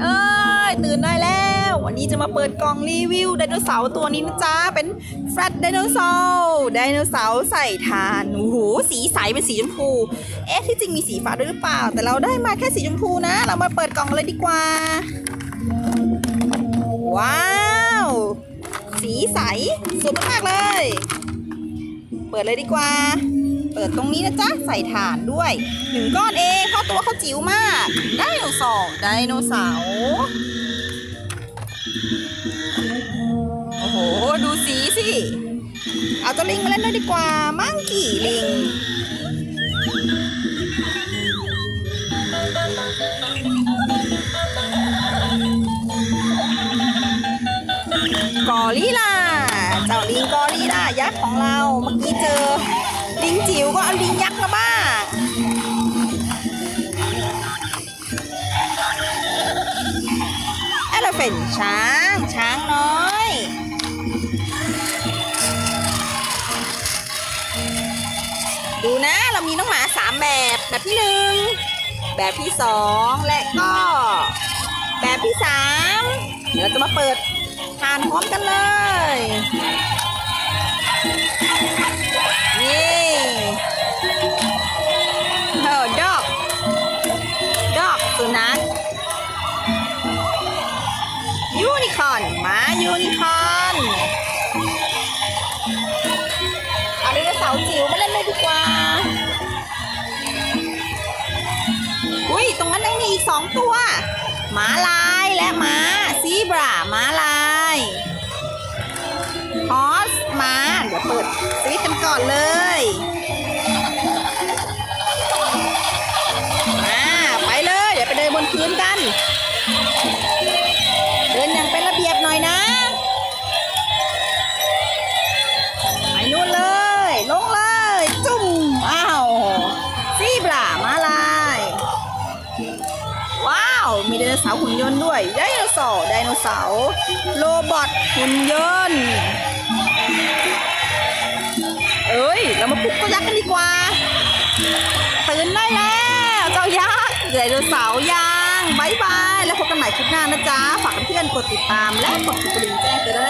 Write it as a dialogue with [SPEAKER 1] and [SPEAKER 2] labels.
[SPEAKER 1] เอ้ยตื่นได้แล้ว วันนี้จะมาเปิดกล่องรีวิวไดโนเสาร์ตัวนี้นะจ๊ะ เป็นแฟลตไดโนเสาร์ไดโนเสาร์ใส่ทานโอ้โหสีใสเป็นสีชมพู เอ๊ะที่จริงมีสีฟ้าด้วยหรือเปล่า แต่เราได้มาแค่สีชมพูนะ เรามาเปิดกล่องเลยดีกว่า ว้าว สีใสสวยมากเลย เปิดเลยดีกว่า เปิดตรงนี้นะจ๊ะ ใส่ฐานด้วยหนึ่งก้อนเองเพราะตัวเขาจิ๋วมากไดโนเสาร์ไดโนเสาร์โอ้โห ดูสีสิ เอาเจ้าลิงมาเล่นด้วยดีกว่า มังกี่ลิงกอริลลาเจ้าลิงกอริลลายักษ์ของเรา เมื่อกี้เจอ เอลเฟนช้าง ช้างน้อย ดูนะเรามีน้องหมาสามแบบ แบบที่หนึ่งแบบที่สองและก็ แบบที่สามเดี๋ยวเราจะมาเปิดทานพร้อมกันเลย ยูนิคอนเอาไดโนเสาร์จิ๋วมาเล่นเลยดีกว่า อุ้ยตรงนั้นยังมีอีกสองตัวหมาลายและหมาซีบราหมาลายฮอสมา เดี๋ยวเปิดสวิตกันก่อนเลยาวมีไดโนเสาร์หุ่นยนต์ด้วยไดโนเสาร์ไดโนเสาร์โรบอทหุ่นยนต์เอ้ยเรามาปลุกเจ้ายักษ์กันดีกว่าตื่นได้แล้วเจ้ายักษ์ไดโนเสาร์ยังบายบายแล้วพบกันใหม่คลิปหน้านะจ๊ะฝากเพื่อนกดติดตามและกดกระดิ่งแจ้งเตือนด้